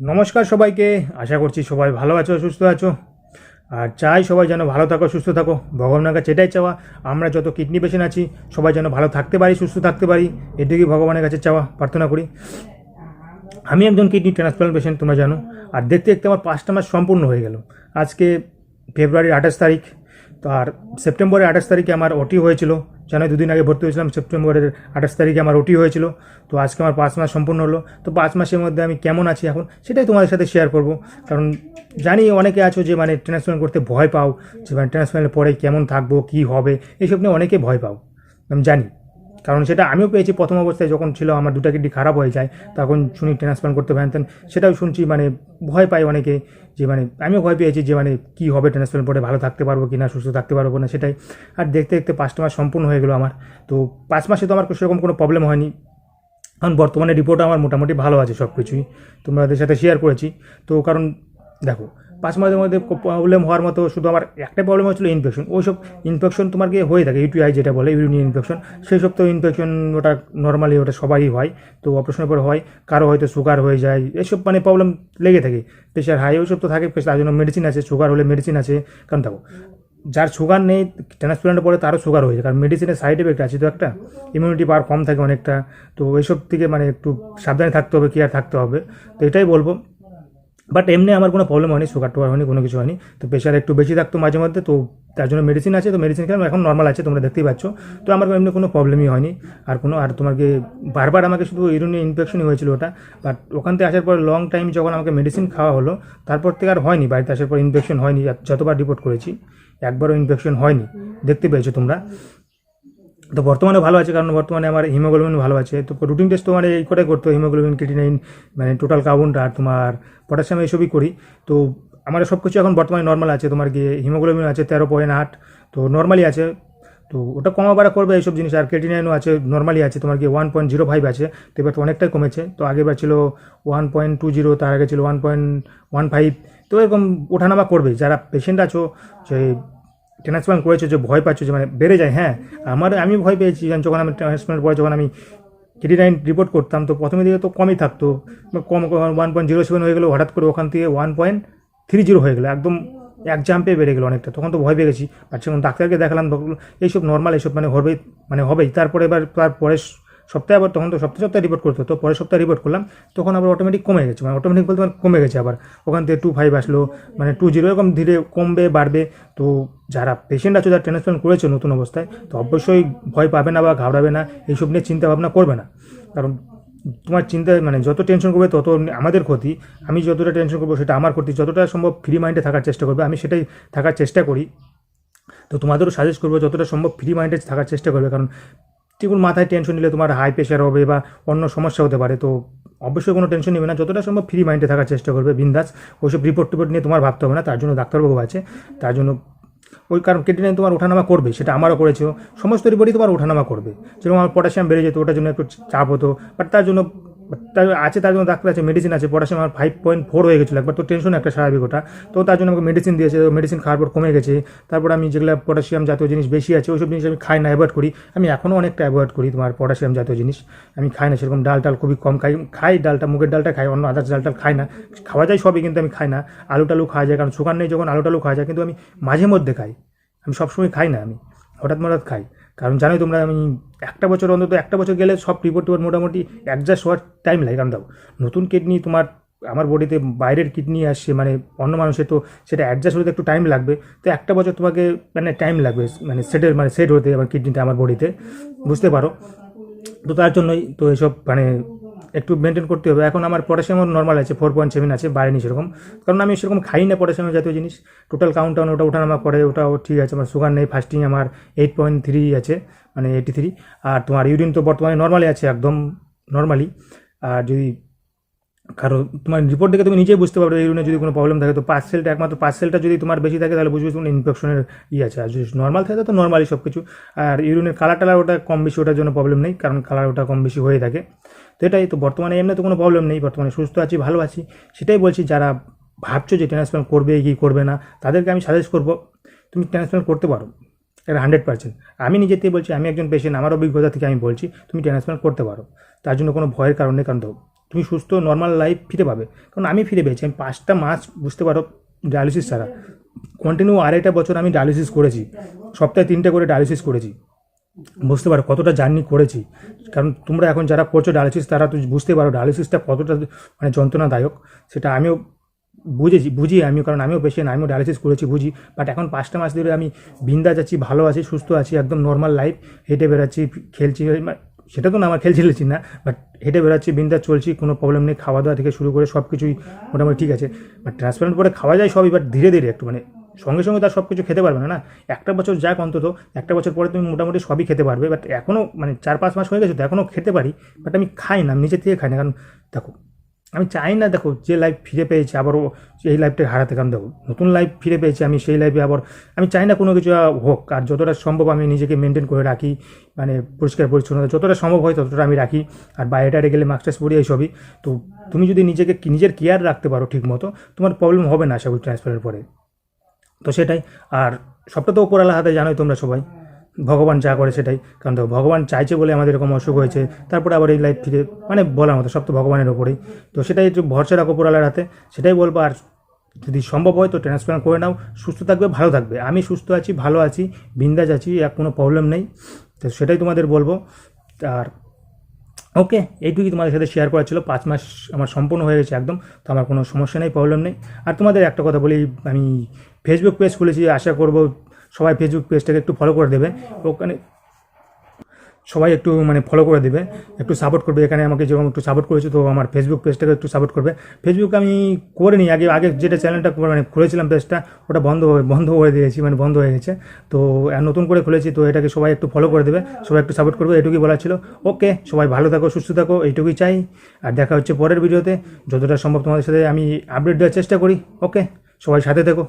নমস্কার সবাইকে, আশা করছি সবাই ভালো আছো, সুস্থ আছো। আর চাই সবাই যেন ভালো থাকো, সুস্থ থাকো। ভগবানের কাছে এটাই চাওয়া, আমরা যত কিডনি পেশেন্ট আছি, সবাই যেন ভালো থাকতে পারি, সুস্থ থাকতে পারি, এটুকুই ভগবানের কাছে চাওয়া, প্রার্থনা করি। আমি একজন কিডনি ট্রান্সপ্লান্ট পেশেন্ট তোমরা জানো। আর দেখতে দেখতে আমার পাঁচটা মাস সম্পূর্ণ হয়ে গেল। আজকে ফেব্রুয়ারির আঠাশ তারিখ তো আর সেপ্টেম্বরের আঠাশ তারিখে আমার ওটি হয়েছিল। জানো দুদিন আগে ভর্তি হয়েছিলাম, সেপ্টেম্বরের আঠাশ তারিখে আমার ওটি হয়েছিল। তো আজকে আমার পাঁচ মাস সম্পূর্ণ হলো। তো পাঁচ মাসের মধ্যে আমি কেমন আছি এখন, সেটাই তোমাদের সাথে শেয়ার করব। কারণ জানি অনেকে আছো যে মানে ট্রান্সপ্লান্ট করতে ভয় পাও, যে মানে ট্রান্সপ্লান্টের পরে কেমন থাকব, কী হবে এইসব নিয়ে অনেকে ভয় পাও। আমি জানি। কারণ সেটা আমিও পেয়েছি প্রথম অবস্থায় যখন ছিল আমার দুটা কিডনি খারাপ হয়ে যায়, তখন শুনি ট্রান্সপ্লান্ট করতে পারেন সেটাও শুনছি মানে ভয় পায় অনেকে যে মানে আমিও ভয় পেয়েছি যে মানে কী হবে ট্রান্সপ্লান্ট পরে, ভালো থাকতে পারব কি না, সুস্থ থাকতে পারব না সেটাই। আর দেখতে দেখতে পাঁচটা মাস সম্পূর্ণ হয়ে গেলো আমার। তো পাঁচ মাসে তো আমার সেরকম কোনো প্রবলেম হয়নি। কারণ বর্তমানে রিপোর্ট আমার মোটামুটি ভালো আছে সব কিছুই তোমাদের সাথে শেয়ার করেছি। তো কারণ দেখো পাঁচ মাসের মধ্যে প্রবলেম হওয়ার মতো শুধু আমার একটাই প্রবলেম হচ্ছিল ইনফেকশন ওইসব ইনফেকশন তোমার গিয়ে হয়ে থাকে? ইউটিআই যেটা বলে ইউরিনি ইনফেকশন সেই সব তো ইনফেকশন ওটা নর্মালি ওটা সবারই হয়। তো অপারেশনের পর হয়, কারও হয়তো সুগার হয়ে যায়, এসব মানে প্রবলেম লেগে থাকে। প্রেশার হাই ওইসব তো থাকে তার জন্য মেডিসিন আছে সুগার হলে মেডিসিন আছে। কারণ দেখো, যার সুগার নেই ট্রান্সপ্লান্টের পরে তারও সুগার হয়ে যায়। কারণ মেডিসিনের সাইড এফেক্ট আছে তো একটা ইমিউনিটি পাওয়ার কম থাকে অনেকটা। তো এইসব থেকে মানে একটু সাবধানে থাকতে হবে কেয়ার থাকতে হবে। তো এটাই বলব। বাট এমনি আমার কোনো প্রবলেম হয়নি সুগার টুগার হয়নি, কোনো কিছু হয়নি। তো প্রেশার একটু বেশি থাকতো মাঝে মধ্যে, তো তার জন্য মেডিসিন আছে, তো মেডিসিন খেলাম, এখন নর্মাল আছে, তোমরা দেখতেই পাচ্ছ। তো আমার এমনি কোনো প্রবলেমই হয়নি। আর কোনো, আর তোমাকে বারবার আমাকে শুধু ইউরিনি ইনফেকশনই হয়েছিল ওটা। বাট ওখান থেকে আসার পর লং টাইম যখন আমাকে মেডিসিন খাওয়া হলো, তারপর থেকে আর হয়নি, বাড়িতে আসার পর ইনফেকশন হয়নি যতবার রিপোর্ট করেছি, একবারও ইনফেকশন হয়নি। দেখতে পেয়েছ তোমরা। তো বর্তমানে ভালো আছে, কারণ বর্তমানে আমার হিমোগ্লোবিন ভালো আছে। তো রুটিন টেস্ট তো মানে এই করে করতো হিমোগ্লোবিন ক্রিটিনাইন মানে টোটাল কাউন্ট আর তোমার পটাশিয়াম এইসবই করি। তো আমার সব কিছু এখন বর্তমানে নর্মাল আছে, তোমার গিয়ে হিমোগ্লোবিন আছে তেরো পয়েন্ট আট, তো নর্মালি আছে। তো ওটা কমা বাড়া করবে এইসব জিনিস, আর ক্রেটিনাইনও আছে নর্মালি আছে, তোমার গিয়ে ওয়ান পয়েন্ট জিরো ফাইভ আছে, তো এবার তো অনেকটাই কমেছে। তো আগেবার ছিল ওয়ান পয়েন্ট টু জিরো তার আগে ছিল ওয়ান পয়েন্ট ওয়ান ফাইভ তো এরকম ওঠানামা করবে। যারা পেশেন্ট আছো, যে ট্রান্সপ্লান্ট করেছ যে ভয় পাচ্ছ যে মানে বেড়ে যায় হ্যাঁ। আমার, আমি ভয় পেয়েছি যখন আমি ট্রান্সপ্লান্ট পরে যখন আমি নাইন রিপোর্ট করতাম, তো প্রথমে দিকে তো কমই থাকতো। কম ওয়ান পয়েন্ট জিরো সেভেন হয়ে গেলো, হঠাৎ করে ওখান থেকে ওয়ান পয়েন্ট থ্রি জিরো হয়ে গেলো, একদম এক জাম্পে বেড়ে গেলো অনেকটা। তখন তো ভয় পেয়ে গেছি। আর যখন ডাক্তারকে দেখালাম এইসব নর্মাল এইসব মানে হবেই মানে হবেই। তারপরে এবার, তারপরে সপ্তাহে আবার তখন তো সপ্তাহে সপ্তাহে রিপোর্ট করতে হতো, পরের সপ্তাহে রিপোর্ট করলাম, তখন আবার অটোমেটিক কমে গেছে মানে অটোমেটিক বলতে মানে কমে গেছে আবার। ওখান থেকে টু ফাইভ আসলো মানে টু জিরো এরকম ধীরে কমবে, বাড়বে, তো যারা পেশেন্ট আছে, যারা ট্রান্সপ্লান্ট করেছে নতুন অবস্থায়, তো অবশ্যই ভয় পাবে না বা ঘাবড়াবে না, এইসব নিয়ে চিন্তা ভাবনা করবে না। কারণ তোমার চিন্তা মানে যত টেনশন করবে, তত আমাদের ক্ষতি। আমি যতটা টেনশন করব, সেটা আমার ক্ষতি। যতটা সম্ভব ফ্রি মাইন্ডে থাকার চেষ্টা করবে, আমি সেটাই থাকার চেষ্টা করি। তো তোমাদেরও সাজেস্ট করব, যতটা সম্ভব ফ্রি মাইন্ডে থাকার চেষ্টা করবে, কারণ ঠিকুন মাথায় টেনশন নিলে তোমার হাই প্রেশার হবে বা অন্য সমস্যা হতে পারে। তো অবশ্যই কোনো টেনশন নেবে না। যতটা সম্ভব ফ্রি মাইন্ডে থাকার চেষ্টা করবে, বিন্দাস। ওইসব রিপোর্ট টিপোর্ট নিয়ে তোমার ভাবতে হবে না। তার জন্য ডাক্তারবাবু আছে। তার জন্য ওই কারণ কেটিনাইন তোমার ওঠানামা করবে, সেটা আমারও করেছ সমস্ত রিপোর্টই তোমার ওঠানামা করবে। যেরকম আমার পটাশিয়াম বেড়ে যেত, ওটার জন্য একটু চাপ হতো। বাট তার জন্য তার আছে, তার জন্য ডাক্তার আছে মেডিসিন আছে পটাশিয়াম আমার ফাইভ পয়েন্ট ফোর হয়ে গেছিল। একবার তো টেনশন একটা স্বাভাবিক ওটা। তো তার জন্য আমাকে মেডিসিন দিয়েছে মেডিসিন খাওয়ার পর কমে গেছে। তারপর আমি যেগুলো পটাশিয়াম জাতীয় জিনিস বেশি আছে ওইসব জিনিস আমি খাই না অ্যাভয়েড করি। আমি এখনও অনেকটা অ্যাভয়েড করি তোমার পটাশিয়াম জাতীয় জিনিস। আমি খাই না, সেরকম ডাল টাল খুবই কম খাই। খাই ডালটা, মুগের ডালটা খাই, অন্য আদার্স ডাল টাল খাই না। খাওয়া যায় সবই, কিন্তু আমি খাই না। আলু টালু খাওয়া যায়, কারণ সুগার নেই যখন আলু টালু খাওয়া যায়, কিন্তু আমি মাঝে মধ্যে খাই। আমি সবসময় খাই না আমি। হঠাৎ হঠাৎ খাই। কারণ জানোই তোমরা, আমি একটা বছর অন্তত, একটা বছর গেলে সব রিপোর্ট টিপোর্ট মোটামুটি অ্যাডজাস্ট হওয়ার টাইম লাগে। কারণ দাও, নতুন কিডনি তোমার, আমার বডিতে বাইরের কিডনি আসছে মানে অন্য মানুষের তো সেটা অ্যাডজাস্ট হতে একটু টাইম লাগবে। তো একটা বছর তোমাকে মানে টাইম লাগবে মানে সেটের মানে সেট হতে আমার কিডনিটা আমার বডিতে বুঝতে পারো? তো তার জন্যই তো এসব মানে একটু মেনটেন করতে হবে। এখন আমার পটাশিয়াম নর্মাল আছে ফোর পয়েন্ট সেভেন আছে, বাড়েনি সেরকম। কারণ আমি সেরকম খাই না পটাশিয়াম জাতীয় জিনিস। টোটাল কাউন্টাউন ওটা ওটা ওঠানামা করে ওটাও ঠিক আছে, আমার সুগার নেই ফার্স্টিং আমার এইট পয়েন্ট থ্রি আছে মানে এইটি থ্রি আর তোমার ইউরিন তো বর্তমানে নর্মালি আছে, একদম নর্মালি আর যদি কারও তোমার রিপোর্ট দেখে তুমি নিজেই বুঝতে পারবে ইউরিনে যদি কোনো প্রবলেম থাকে, তো পার্সেলটা একমাত্র পার্সেলটা যদি তোমার বেশি থাকে, তাহলে বুঝবে তোমার ইনফেকশনের ই আছে। আর যদি নর্মাল থাকে, তো নর্মালি সব কিছু আর ইউরিনের কালার টালার ওটা কম বেশি, ওটার জন্য প্রবলেম নেই, কারণ কালার ওটা কম বেশি হয়ে থাকে। তো এটাই, তো বর্তমানে এমনি তো কোনো প্রবলেম নেই, বর্তমানে সুস্থ আছি, ভালো আছি। সেটাই বলছি, যারা ভাবছ যে ট্রান্সপ্লান্ট করবে কি করবে না, তাদেরকে আমি সাজেস্ট করব, তুমি ট্রান্সপ্লান্ট করতে পারো। এটা হান্ড্রেড পার্সেন্ট আমি নিজে থেকে বলছি, আমি একজন পেশেন্ট আমার অভিজ্ঞতা থেকে আমি বলছি, তুমি ট্রান্সপ্লান্ট করতে পারো। তার জন্য কোনো ভয়ের কারণ নেই, কারণ তুমি সুস্থ নর্মাল লাইফ ফিরে পাবে। কারণ আমি ফিরে পেয়েছি। আমি পাঁচটা মাস, বুঝতে পারো ডায়ালিসিস ছাড়া। কন্টিনিউ আড়াইটা বছর আমি ডায়ালিসিস করেছি। সপ্তাহে তিনটে করে ডায়ালিসিস করেছি। বুঝতে পারো, কতটা জার্নি করেছি। কারণ তোমরা এখন যারা করছ ডায়ালিসিস তারা তো বুঝতে পারো ডায়ালিসিসটা কতটা মানে যন্ত্রণাদায়ক। সেটা আমিও বুঝেছি, বুঝি আমিও, কারণ আমিও পেশেন্ট আমিও ডায়ালিসিস করেছি, বুঝি। বাট এখন পাঁচটা মাস ধরে আমি বিন্দা যাচ্ছি ভালো আছি, সুস্থ আছি, একদম নর্মাল লাইফ হেঁটে বেড়াচ্ছি, খেলছি সেটা তো না, আমার খেলছিল লেছি না বাট হেঁটে বেড়াচ্ছি বিন্দা চলছি, কোনো প্রবলেম নেই খাওয়া দাওয়া থেকে শুরু করে সব কিছুই মোটামুটি ঠিক আছে বাট ট্রান্সপারেন্ট পরে খাওয়া যায় সবই বাট ধীরে ধীরে একটু মানে সঙ্গে সঙ্গে তার সব কিছু খেতে পারবে না না? একটা বছর যাক অন্তত, একটা বছর পরে তুমি মোটামুটি সবই খেতে পারবে বাট এখনও মানে চার পাঁচ মাস হয়ে গেছে তো এখনও খেতে পারি বাট আমি খাই না, আমি নিজে থেকে খাই না, কারণ দেখো আমি চাই না, দেখো, যে লাইফ ফিরে পেয়েছি, আবারও এই লাইফটা হারাতে কারণ দেখো, নতুন লাইফ ফিরে পেয়েছি, আমি সেই লাইফে আবার, আমি চাই না কোনো কিছু হোক, আর যতটা সম্ভব আমি নিজেকে মেনটেন করে রাখি মানে পরিষ্কার পরিচ্ছন্নতা, যতটা সম্ভব হয় ততটা আমি রাখি, আর বাইরে টাইরে গেলে মাস্ক টাস্ক পরি এইসবই তো তুমি যদি নিজেকে, নিজের কেয়ার রাখতে পারো ঠিক মতো, তোমার প্রবলেম হবে না আশা করি ট্রান্সফারের পরে। তো সেটাই, আর সবটা তো ওপরালা হাতে জানোই তোমরা সবাই। ভগবান যা করে সেটাই। কারণ দেখো, ভগবান চাইছে বলে আমাদের এরকম অসুখ হয়েছে, তারপরে আবার এই লাইফ ফিরে মানে বলার মতো, সব তো ভগবানের ওপরেই তো সেটাই একটু ভরসা রাখো ওপরালার হাতে সেটাই বলব, আর যদি সম্ভব হয় তো ট্রান্সপ্লান্ট করে নাও। সুস্থ থাকবে, ভালো থাকবে। আমি সুস্থ আছি, ভালো আছি বিন্দাজ আছি আর কোনো প্রবলেম নেই। তো সেটাই তোমাদের বলব। আর ওকে এইটুকুই তোমাদের সাথে শেয়ার করা ছিল। পাঁচ মাস আমার সম্পূর্ণ হয়ে গেছে একদম, তো আমার কোনো সমস্যা নেই প্রবলেম নেই। আর তোমাদের একটা কথা বলি, আমি ফেসবুক পেজ খুলেছি, আশা করব সবাই ফেসবুক পেজটাকে একটু ফলো করে দেবে। ওখানে সবাই একটু মানে ফলো করে দেবে। একটু সাপোর্ট করবে। এখানে আমাকে যেরকম একটু সাপোর্ট করেছে, তো আমার ফেসবুক পেজটাকে একটু সাপোর্ট করবে। ফেসবুক আমি করে নিই আগে আগে যেটা চ্যানেলটা মানে খুলেছিলাম পেজটা ওটা বন্ধ বন্ধ করে দিয়েছি মানে বন্ধ হয়ে গেছে। তো নতুন করে খুলেছি, তো এটাকে সবাই একটু ফলো করে দেবে। সবাই একটু সাপোর্ট করবে, এটুকুই বলা ছিল। ওকে সবাই ভালো থাকো, সুস্থ থাকো, এইটুকুই চাই। আর দেখা হচ্ছে পরের ভিডিওতে যতটা সম্ভব তোমাদের সাথে আমি আপডেট দেওয়ার চেষ্টা করি। ওকে সবাই সাথে থেকো।